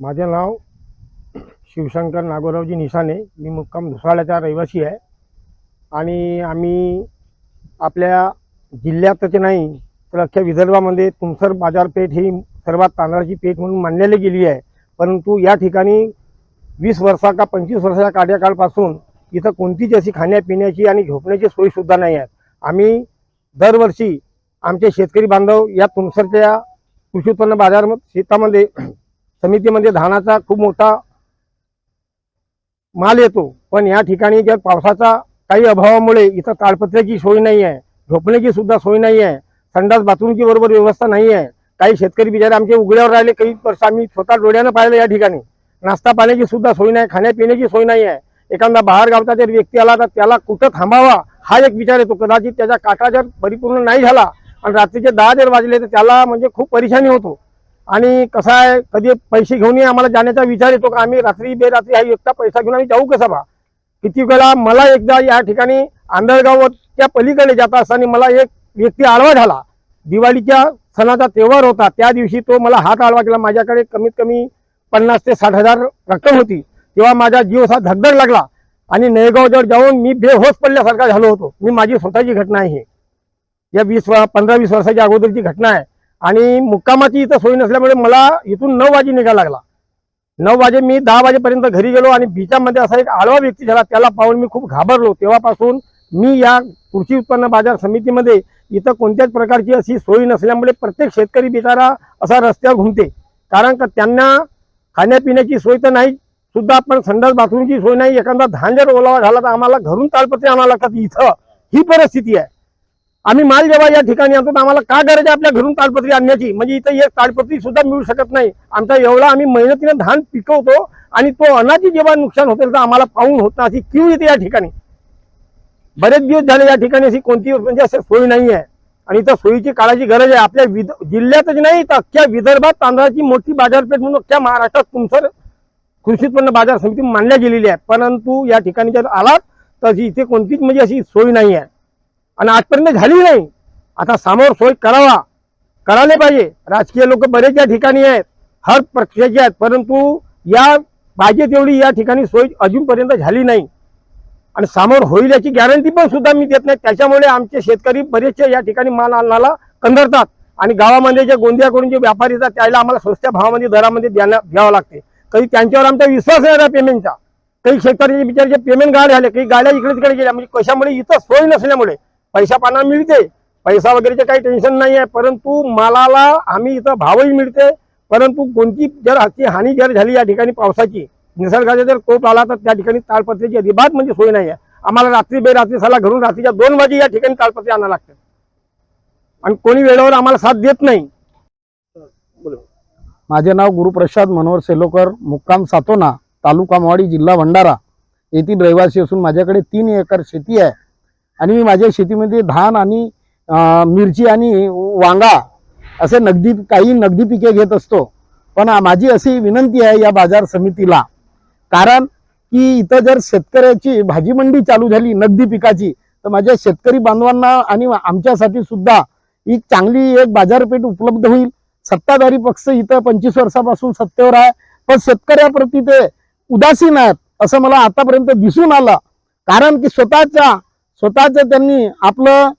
माझे नाव शिवशंकर नागोरावजी निसाने मी मुक्काम धुसाळ्याचा रहिवासी आहे. आणि आम्ही आपल्या जिल्ह्यातच नाही तर अख्ख्या विदर्भामध्ये तुमसर बाजारपेठ ही सर्वात तांदळाची पेठ म्हणून मानलेली गेली आहे. परंतु या ठिकाणी वीस वर्षा का पंचवीस वर्षाच्या कार्यकाळपासून इथं कोणतीच अशी खाण्यापिण्याची आणि झोपण्याची सोयीसुद्धा नाही आहे. आम्ही दरवर्षी आमचे शेतकरी बांधव या तुमसरच्या कृषी उत्पन्न बाजार शेतामध्ये समितीमध्ये धानाचा खूप मोठा माल येतो. पण या ठिकाणी जर पावसाचा काही अभावामुळे इथं ताडपत्र्याची सोय नाही आहे झोपण्याची सुद्धा सोय नाही आहे संडास बाथरूमची बरोबर व्यवस्था नाही आहे काही शेतकरी बिचारे आमचे उघड्यावर राहिले काही वर्ष आम्ही स्वतः डोळ्यानं पाहिलं या ठिकाणी. नाश्ता पाण्याची सुद्धा सोय नाही खाण्यापिण्याची सोय नाही आहे. एखादा बाहेर गावचा जर व्यक्ती आला तर त्याला कुठं थांबावा हा एक विचार येतो. कदाचित त्याचा काटा जर परिपूर्ण नाही झाला आणि रात्रीचे दहा जर वाजले तर त्याला म्हणजे खूप परेशानी होतो. आणि कसं आहे कधी पैसे घेऊनही आम्हाला जाण्याचा विचार येतो का? आम्ही रात्री बेरात्री हा एकटा पैसा घेऊन आम्ही जाऊ कसा बा? किती वेळा मला एकदा या ठिकाणी आंधळगावच्या पलीकडे जात असताना मला एक व्यक्ती आडवा झाला. दिवाळीच्या सणाचा तेव्हार होता त्या दिवशी तो मला हात आडवा केला. माझ्याकडे कमीत कमी पन्नास ते साठ हजार रक्कम होती. तेव्हा माझा जीव असा धगधग लागला आणि नयगावजवळ जाऊन मी बेहोश पडल्यासारखा झालो होतो. मी माझी स्वतःची घटना आहे या वीस पंधरा वीस वर्षाच्या अगोदरची घटना आहे. आणि मुक्कामाची इथं सोय नसल्यामुळे मला इथून नऊ वाजे निघायला लागला. नऊ वाजे मी दहा वाजेपर्यंत घरी गेलो आणि बीचामध्ये असा एक आळवा व्यक्ती झाला त्याला पाहून मी खूप घाबरलो. तेव्हापासून मी या कृषी उत्पन्न बाजार समितीमध्ये इथं कोणत्याच प्रकारची अशी सोय नसल्यामुळे प्रत्येक शेतकरी बिचारा असा रस्त्यावर घुमते. कारण का त्यांना खाण्यापिण्याची सोय तर नाही सुद्धा आपण संडास बाथरूमची सोय नाही एखादा धान जर ओलावा झाला तर आम्हाला घरून तालपत्रे आणावं लागतात इथं. ही परिस्थिती आहे. आम्ही माल जेव्हा या ठिकाणी आणतो आम्हाला का गरज आहे आपल्या घरून ताडपत्री आणण्याची? म्हणजे इथं एक ताडपत्री सुद्धा मिळू शकत नाही. आमचा एवढा आम्ही मेहनतीनं धान पिकवतो आणि तो अनाची जेव्हा नुकसान होते तर आम्हाला पाहून होत अशी क्यू येते या ठिकाणी. बरेच दिवस झाले या ठिकाणी अशी कोणती म्हणजे असं सोय नाही आहे. आणि इथं सोयीची काळाची गरज आहे. आपल्या विद जिल्ह्यातच नाही तर अख्ख्या विदर्भात तांदळाची मोठी बाजारपेठ म्हणून अख्ख्या महाराष्ट्रात तुमसर कृषी उत्पन्न बाजार समिती मानल्या गेलेली आहे परंतु या ठिकाणी जर आलात तर अशी इथे कोणतीच म्हणजे अशी सोय नाही आहे. आणि आजपर्यंत झाली नाही. आता समोर सोय करावा. करायला पाहिजे. राजकीय लोक बरेच या ठिकाणी आहेत. हर पक्षाचे आहेत. परंतु या पाहिजे तेवढी या ठिकाणी सोय अजूनपर्यंत झाली नाही. आणि समोर होईल याची गॅरंटी पण सुद्धा मी देत नाही. त्याच्यामुळे आमचे शेतकरी बरेचसे या ठिकाणी माल आणायला कंदरतात. आणि गावामध्ये जे गोंदियाकडून जे व्यापारी येतात त्याला आम्हाला स्वस्त्या भावामध्ये दरामध्ये द्यायला द्यावं लागते. कधी त्यांच्यावर आमचा विश्वास आहे राहिला पेमेंटचा. काही शेतकऱ्याचे बिचारचे पेमेंट गाड झाले काही गाड्या इकडे तिकडे गेल्या. म्हणजे कशामुळे? इथं सोय नसल्यामुळे. पैसा पाना मिळते. पैसा वगैरेचे काही टेन्शन नाही आहे परंतु मालाला आम्ही इथं भावही मिळते. परंतु कोणती जर अशी हानी जर झाली या ठिकाणी पावसाची निसर्गाचा जर कोप आला तर त्या ठिकाणी ताळपत्रीची अजिबात म्हणजे सोय नाही आहे आम्हाला रात्री बेरात्री साला घरून रात्रीच्या दोन वाजे या ठिकाणी ताळपत्री आणावं लागते. आणि कोणी वेळेवर आम्हाला साथ देत नाही. माझे नाव गुरुप्रसाद मनोहर सेलोकर मुक्काम सातोना तालुका मावाडी जिल्हा भंडारा. येथील रहिवासी असून माझ्याकडे तीन एकर शेती आहे. आणि मी माझ्या शेतीमध्ये धान आणि मिरची आणि वांगा असे नगदी काही नगदी पिके घेत असतो. पण माझी अशी विनंती आहे या बाजार समितीला. कारण की इथं जर शेतकऱ्याची भाजी मंडी चालू झाली नगदी पिकाची तर माझ्या शेतकरी बांधवांना आणि आमच्यासाठी सुद्धा एक चांगली एक बाजारपेठ उपलब्ध होईल. सत्ताधारी पक्ष इथं पंचवीस वर्षापासून सत्तेवर आहे. पण शेतकऱ्याप्रती ते उदासीन आहेत असं मला आतापर्यंत दिसून आलं. कारण की स्वतःच्या स्वतःचं त्यांनी आपलं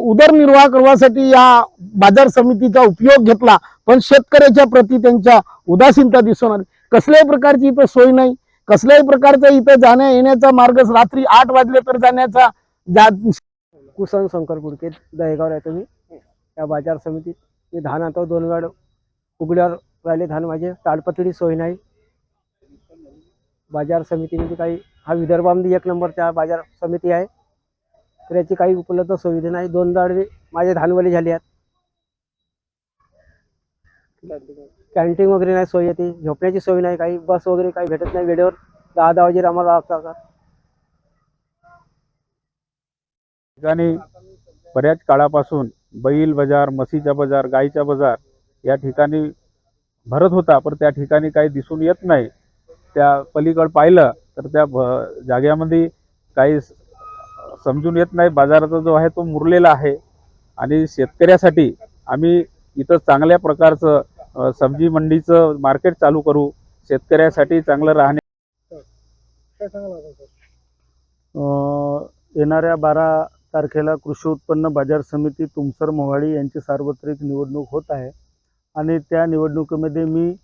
उदरनिर्वाह करण्यासाठी या बाजार समितीचा उपयोग घेतला. पण शेतकऱ्याच्या प्रती त्यांच्या उदासीनता दिसून आली. कसल्याही प्रकारची इथं सोय नाही. कसल्याही प्रकारचा इथं जाण्या येण्याचा मार्ग रात्री आठ वाजले तर जाण्याचा जा कुसन शंकर गुडके दहेगाव राहतो मी. या बाजार समितीत मी धान आता दोन वेळ उघड्यावर राहिले धान. माझे ताडपत्री सोय नाही. बाजार समितीमध्ये काही हा विदर्भामध्ये एक नंबरचा बाजार समिती आहे. तर याची काही उपलब्ध सुविधा नाही. दोन दाडवे माझे धानवले झाले आहेत. कॅन्टीन वगैरे नाही सोय येते झोपण्याची सोय नाही. काही बस वगैरे काही भेटत नाही वेळेवर. दहा दहा वाजे आम्हाला लागतात ठिकाणी बऱ्याच काळापासून बैल बाजार म्हशीचा बाजार गाईचा बाजार या ठिकाणी भरत होता पण त्या ठिकाणी काही दिसून येत नाही. त्या पलीकड पाहिलं तर त्या भ- जाग्यामध्ये काही समजून येत नाही. बाजाराचा जो आहे तो मुरलेला आहे. आणि शेतकऱ्यासाठी आम्ही इथं चांगल्या प्रकारचं सब्जी मंडीचं मार्केट चालू करू. शेतकऱ्यासाठी चांगलं राहणे. येणाऱ्या बारा तारखेला कृषी उत्पन्न बाजार समिती तुमसर मोहाडी यांची सार्वत्रिक निवडणूक होत आहे. आणि त्या निवडणुकीमध्ये मी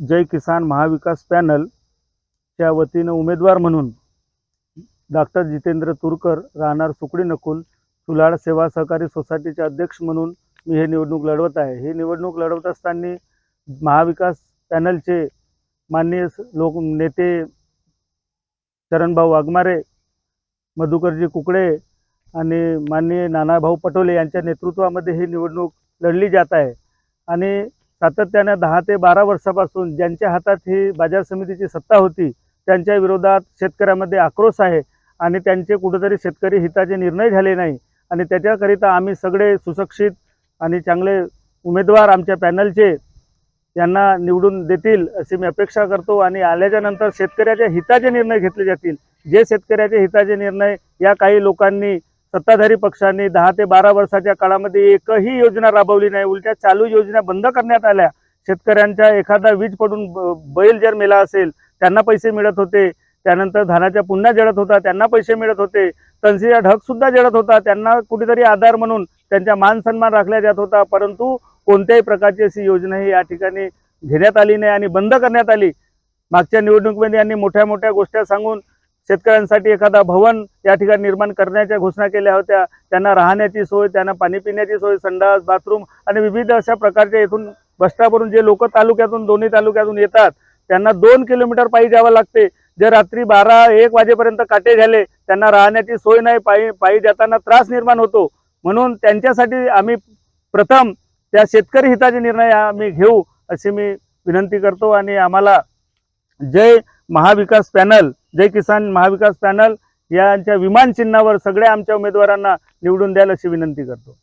जय किसान महाविकास पॅनलच्या वतीनं उमेदवार म्हणून डॉक्टर जितेंद्र तुरकर राहणार सुकडी नकुल चुलाड सेवा सहकारी सोसायटीचे अध्यक्ष म्हणून मी हे निवडणूक लढवत आहे. ही निवडणूक लढवत असताना महाविकास पॅनलचे माननीय लोक नेते चरणभाऊ वाघमारे मधुकरजी कुकडे आणि माननीय नानाभाऊ पटोले यांच्या नेतृत्वामध्ये ही निवडणूक लढली जात आहे. आणि सातत्याने दहा ते बारा वर्षापासून ज्यांच्या हातात ही बाजार समितीची सत्ता होती त्यांच्या विरोधात शेतकऱ्यामध्ये आक्रोश आहे. आणि त्यांचे कुठेतरी शेतकरी हिताचे निर्णय झाले नाही. आणि त्याच्याकरिता आम्ही सगळे सुशिक्षित आणि चांगले उमेदवार आमच्या पॅनलचे यांना निवडून देतील अशी मी अपेक्षा करतो. आणि आल्याच्यानंतर शेतकऱ्याच्या हिताचे निर्णय घेतले जातील. जे शेतकऱ्याचे हिताचे निर्णय या काही लोकांनी सत्ताधारी पक्षांनी दहा ते बारा वर्षाच्या काळामध्ये एकही योजना राबवली नाही. उलट्या चालू योजना बंद करण्यात आल्या. शेतकऱ्यांच्या एखादा वीज पडून ब- बैल जर मेला असेल त्यांना पैसे मिळत होते. त्यानंतर धानाच्या पुन्हा जळत होता त्यांना पैसे मिळत होते. तनसीचा ढग सुद्धा जळत होता. त्यांना कुठेतरी आधार म्हणून त्यांचा मान सन्मान राखला जात होता. परंतु कोणत्याही प्रकारची अशी योजना ही या ठिकाणी घेण्यात आली नाही आणि बंद करण्यात आली. मागच्या निवडणुकीमध्ये यांनी मोठ्या मोठ्या गोष्टी सांगून शेतकऱ्यांसाठी एखादा भवन या ठिकाणी निर्माण करण्याच्या घोषणा केल्या होत्या. त्यांना राहण्याची सोय त्यांना पाणी पिण्याची सोय संडास बाथरूम आणि विविध अशा प्रकारच्या इथून बसस्टॉपवरून जे लोक तालुक्यातून दोन्ही तालुक्यातून येतात त्यांना दोन किलोमीटर पायी जावं लागते. जे रात्री बारा एक वाजेपर्यंत काटे झाले त्यांना राहण्याची सोय नाही पायी पायी जाताना त्रास निर्माण होतो. म्हणून त्यांच्यासाठी आम्ही प्रथम त्या शेतकरी हिताचे निर्णय आम्ही घेऊ अशी मी विनंती करतो. आणि आम्हाला जय महाविकास पॅनल जय किसान महाविकास पॅनल यांच्या विमान चिन्हावर सगळ्या आमच्या उमेदवारांना निवडून द्याल अशी विनंती करतो.